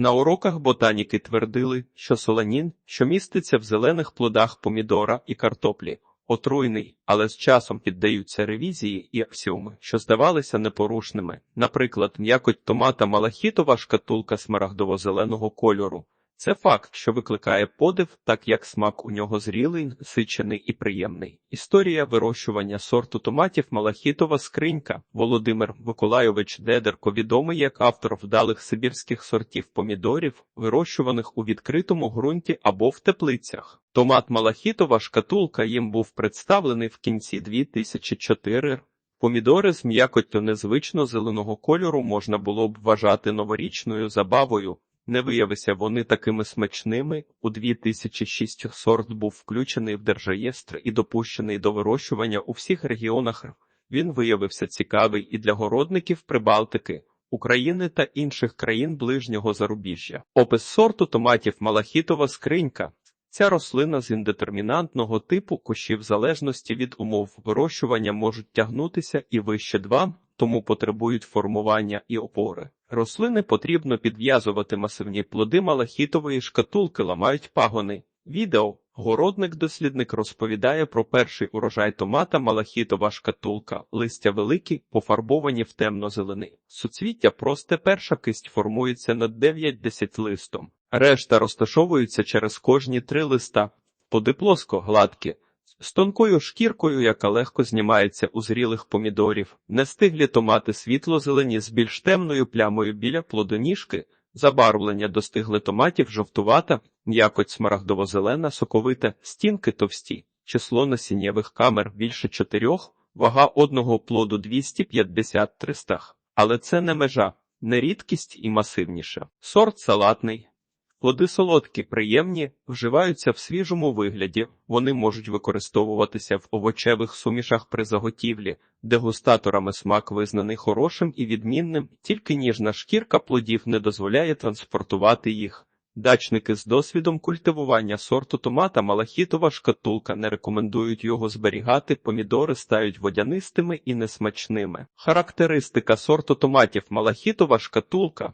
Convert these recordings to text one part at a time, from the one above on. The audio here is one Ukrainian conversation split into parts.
На уроках ботаніки твердили, що соланін, що міститься в зелених плодах помідора і картоплі, отруйний, але з часом піддаються ревізії і аксіоми, що здавалися непорушними. Наприклад, м'якоть томата малахітова шкатулка смарагдово-зеленого кольору. Це факт, що викликає подив, так як смак у нього зрілий, насичений і приємний. Історія вирощування сорту томатів Малахітова скринька. Володимир Миколайович Дедерко відомий як автор вдалих сибірських сортів помідорів, вирощуваних у відкритому ґрунті або в теплицях. Томат Малахітова шкатулка їм був представлений в кінці 2004 Помідори з м'якоттю незвично зеленого кольору можна було б вважати новорічною забавою. Не виявися вони такими смачними. У 2006 сорт був включений в держреєстр і допущений до вирощування у всіх регіонах. Він виявився цікавий і для городників Прибалтики, України та інших країн ближнього зарубіжжя. Опис сорту томатів Малахітова скринька. Ця рослина з індетермінантного типу кущі в залежності від умов вирощування можуть тягнутися і вище 2, тому потребують формування і опори. Рослини потрібно підв'язувати масивні плоди малахітової шкатулки, ламають пагони. Відео городник-дослідник розповідає про перший урожай томата малахітова шкатулка, листя великі, пофарбовані в темно-зелений. Суцвіття просте перша кисть формується над 9-10 листом. Решта розташовуються через кожні три листа, поди плоско, гладкі, з тонкою шкіркою, яка легко знімається у зрілих помідорів, нестиглі томати світло-зелені з більш темною плямою біля плодоніжки, забарвлення достигли томатів жовтувата, м'якоть смарагдово-зелена, соковита, стінки товсті, число насіннєвих камер більше чотирьох, вага одного плоду 250-300. Але це не межа, не рідкість і масивніша. Сорт салатний. Плоди солодкі, приємні, вживаються в свіжому вигляді, вони можуть використовуватися в овочевих сумішах при заготівлі, дегустаторами смак визнаний хорошим і відмінним, тільки ніжна шкірка плодів не дозволяє транспортувати їх. Дачники з досвідом культивування сорту томата малахітова шкатулка не рекомендують його зберігати, помідори стають водянистими і несмачними. Характеристика сорту томатів малахітова шкатулка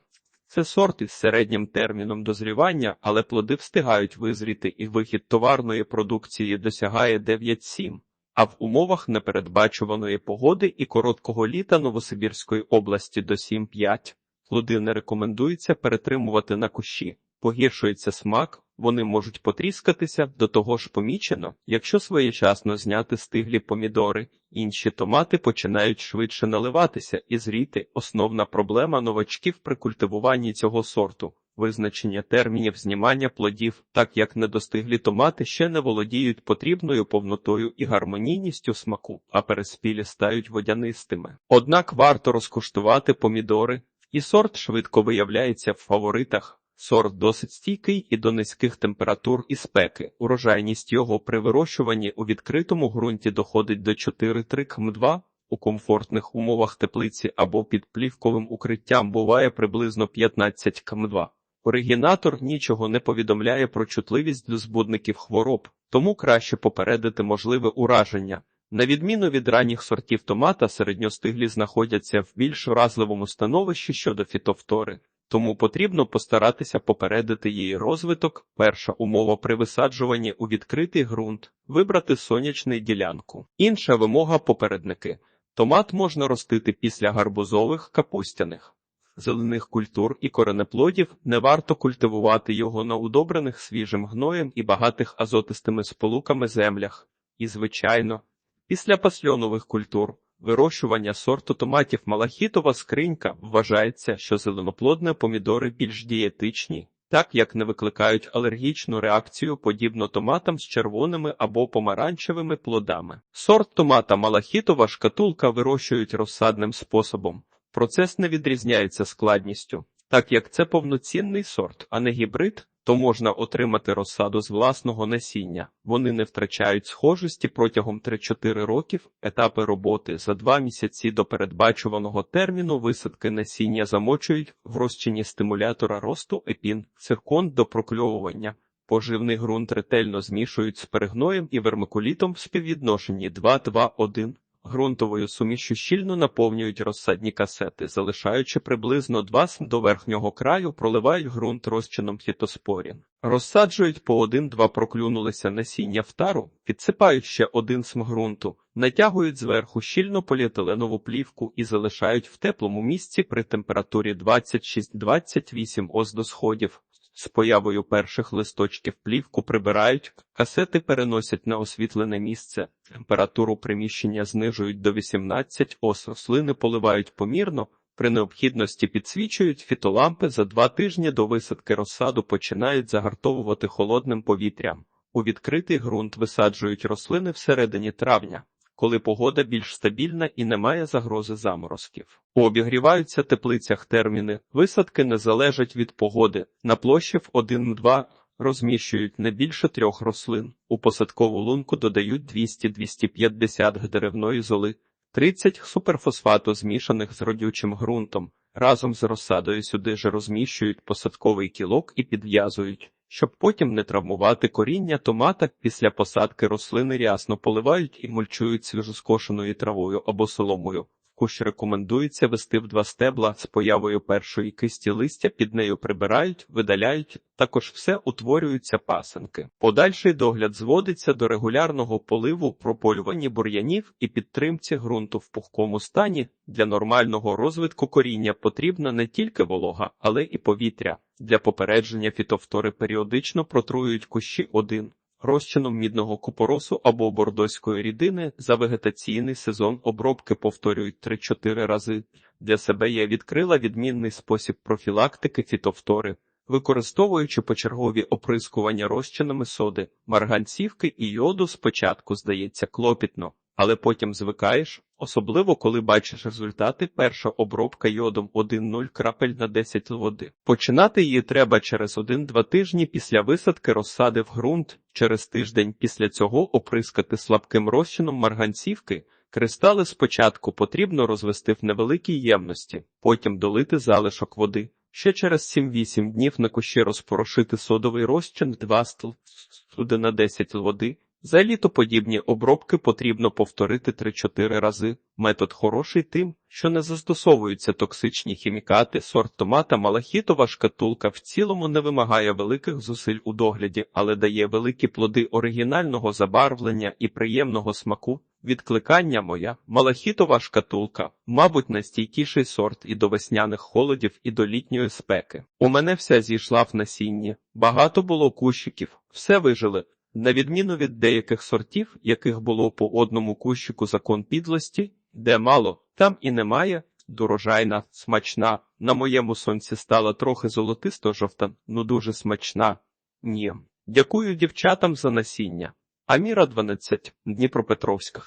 це сорт із середнім терміном дозрівання, але плоди встигають визріти і вихід товарної продукції досягає 9-7. А в умовах непередбачуваної погоди і короткого літа Новосибірської області до 7-5 плоди не рекомендується перетримувати на кущі, погіршується смак, вони можуть потріскатися, до того ж помічено, якщо своєчасно зняти стиглі помідори, інші томати починають швидше наливатися і зріти. Основна проблема новачків при культивуванні цього сорту. Визначення термінів знімання плодів, так як недостиглі томати ще не володіють потрібною повнотою і гармонійністю смаку, а переспілі стають водянистими. Однак варто розкуштувати помідори, і сорт швидко виявляється в фаворитах. Сорт досить стійкий і до низьких температур і спеки. Урожайність його при вирощуванні у відкритому ґрунті доходить до 4-3 км2, у комфортних умовах теплиці або під плівковим укриттям буває приблизно 15 км2. Оригінатор нічого не повідомляє про чутливість до збудників хвороб, тому краще попередити можливе ураження. На відміну від ранніх сортів томата, середньостиглі знаходяться в більш вразливому становищі щодо фітофтори тому потрібно постаратися попередити її розвиток. Перша умова при висаджуванні у відкритий ґрунт вибрати сонячний ділянку. Інша вимога попередники. Томат можна ростити після гарбузових капустяних. Зелених культур і коренеплодів не варто культивувати його на удобрених свіжим гноєм і багатих азотистими сполуками землях. І, звичайно, після пасльонових культур Вирощування сорту томатів малахітова скринька вважається, що зеленоплодні помідори більш дієтичні, так як не викликають алергічну реакцію подібно томатам з червоними або помаранчевими плодами. Сорт томата малахітова шкатулка вирощують розсадним способом. Процес не відрізняється складністю, так як це повноцінний сорт, а не гібрид, то можна отримати розсаду з власного насіння. Вони не втрачають схожості протягом 3-4 років, етапи роботи за 2 місяці до передбачуваного терміну висадки насіння замочують в розчині стимулятора росту епін, циркон до прокльовування. Поживний ґрунт ретельно змішують з перегноєм і вермикулітом в співвідношенні 2-2-1. Ґрунтовою сумішю щільно наповнюють розсадні касети, залишаючи приблизно 2 см до верхнього краю, проливають ґрунт розчином фітоспорін. Розсаджують по один-два проклюнулися насіння в тару, підсипають ще один см ґрунту, натягують зверху щільно поліетиленову плівку і залишають в теплому місці при температурі 26-28 оз до сходів. З появою перших листочків плівку прибирають, касети переносять на освітлене місце, температуру приміщення знижують до 18 ос, рослини поливають помірно, при необхідності підсвічують фітолампи за два тижні до висадки розсаду починають загартовувати холодним повітрям. У відкритий ґрунт висаджують рослини всередині травня, коли погода більш стабільна і немає загрози заморозків. У обігріваються теплицях терміни, висадки не залежать від погоди, на площі в 1-2 розміщують не більше трьох рослин, у посадкову лунку додають 200-250 г деревної золи, 30 суперфосфату змішаних з родючим ґрунтом, разом з розсадою сюди ж розміщують посадковий кілок і підв'язують. Щоб потім не травмувати коріння томата, після посадки рослини рясно поливають і мульчують свіжоскошеною травою або соломою. Кущ рекомендується вести в два стебла з появою першої кисті листя, під нею прибирають, видаляють, також все утворюються пасенки. Подальший догляд зводиться до регулярного поливу, прополюванні бур'янів і підтримці ґрунту в пухкому стані. Для нормального розвитку коріння потрібна не тільки волога, але і повітря. Для попередження фітофтори періодично протруюють кущі один розчином мідного купоросу або бордоської рідини за вегетаційний сезон обробки повторюють 3-4 рази. Для себе я відкрила відмінний спосіб профілактики фітофтори, використовуючи почергові оприскування розчинами соди, марганцівки і йоду спочатку здається клопітно, але потім звикаєш, особливо коли бачиш результати перша обробка йодом 1-0 крапель на 10 води. Починати її треба через 1-2 тижні після висадки розсади в ґрунт, через тиждень після цього оприскати слабким розчином марганцівки. Кристали спочатку потрібно розвести в невеликій ємності, потім долити залишок води. Ще через 7-8 днів на кущі розпорошити содовий розчин 2 студи на 10 води. За літоподібні обробки потрібно повторити 3-4 рази. Метод хороший тим, що не застосовуються токсичні хімікати, сорт томата малахітова шкатулка в цілому не вимагає великих зусиль у догляді, але дає великі плоди оригінального забарвлення і приємного смаку. Відкликання моя малахітова шкатулка, мабуть, найстійкіший сорт і до весняних холодів, і до літньої спеки. У мене вся зійшла в насінні, багато було кущиків, все вижили. На відміну від деяких сортів, яких було по одному кущику закон підлості, де мало, там і немає, дорожайна, смачна. На моєму сонці стала трохи золотисто жовта, ну дуже смачна. Ні. Дякую дівчатам за насіння. Аміра 12, Дніпропетровська.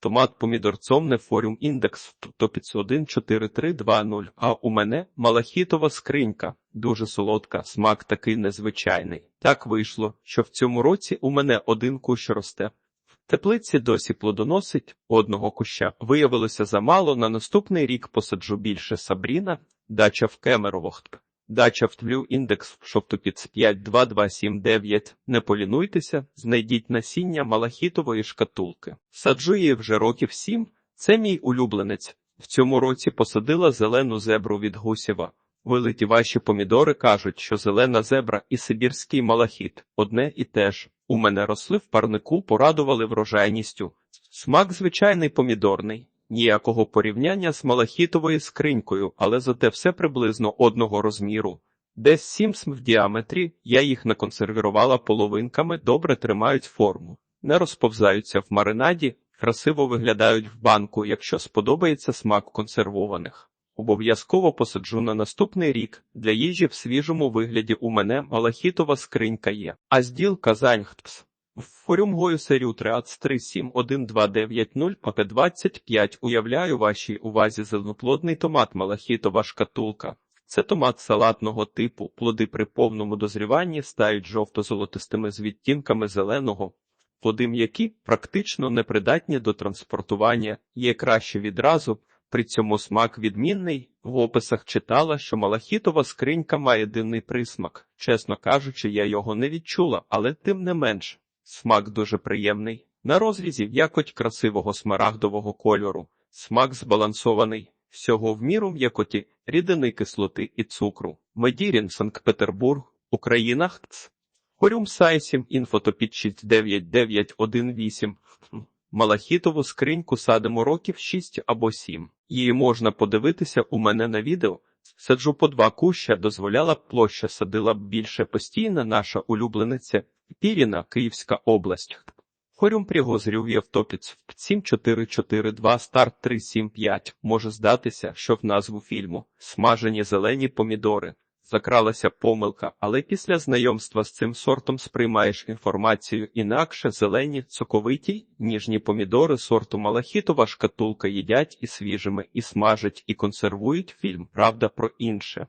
Томат помідорцом не форум індекс топіц 14320, а у мене малахітова скринька, дуже солодка, смак такий незвичайний. Так вийшло, що в цьому році у мене один кущ росте. В теплиці досі плодоносить, одного куща виявилося замало, на наступний рік посаджу більше Сабріна, дача в Кемеровохт. Дача в тлю індекс шовтопіц 52279. Не полінуйтеся, знайдіть насіння малахітової шкатулки. Саджу її вже років сім. Це мій улюбленець. В цьому році посадила зелену зебру від гусєва. Вилиті ваші помідори кажуть, що зелена зебра і сибірський малахіт одне і те ж. У мене росли в парнику, порадували врожайністю. Смак звичайний помідорний. Ніякого порівняння з малахітовою скринькою, але зате все приблизно одного розміру. Десь 7 см в діаметрі, я їх наконсервірувала половинками, добре тримають форму, не розповзаються в маринаді, красиво виглядають в банку, якщо сподобається смак консервованих. Обов'язково посаджу на наступний рік. Для їжі в свіжому вигляді у мене малахітова скринька є. А зділ Казаньхтпс. Форюмгою серію 3371290 ПП 25 уявляю вашій увазі зеленоплодний томат малахітова шкатулка. Це томат салатного типу, плоди при повному дозріванні стають жовто-золотистими з відтінками зеленого. Плоди м'які практично непридатні до транспортування, є краще відразу, при цьому смак відмінний. В описах читала, що малахітова скринька має дивний присмак. Чесно кажучи, я його не відчула, але тим не менш. Смак дуже приємний. На розрізі якоть красивого смарагдового кольору, смак збалансований, всього в міру м'якоті, рідини кислоти і цукру. Медірін, Санкт-Петербург, Україна. ХЦ. Хорюм Сайсім, інфотопід 69918. Малахітову скриньку садимо років 6 або 7. Її можна подивитися у мене на відео. Саджу по два куща, дозволяла б площа садила б більше постійна наша улюблениця Піріна, Київська область. Хорюм Пригозрів Євтопіц 7442 старт 375 може здатися, що в назву фільму смажені зелені помідори. Закралася помилка, але після знайомства з цим сортом сприймаєш інформацію інакше зелені, соковиті, ніжні помідори сорту малахітова шкатулка їдять і свіжими, і смажать, і консервують фільм. Правда про інше.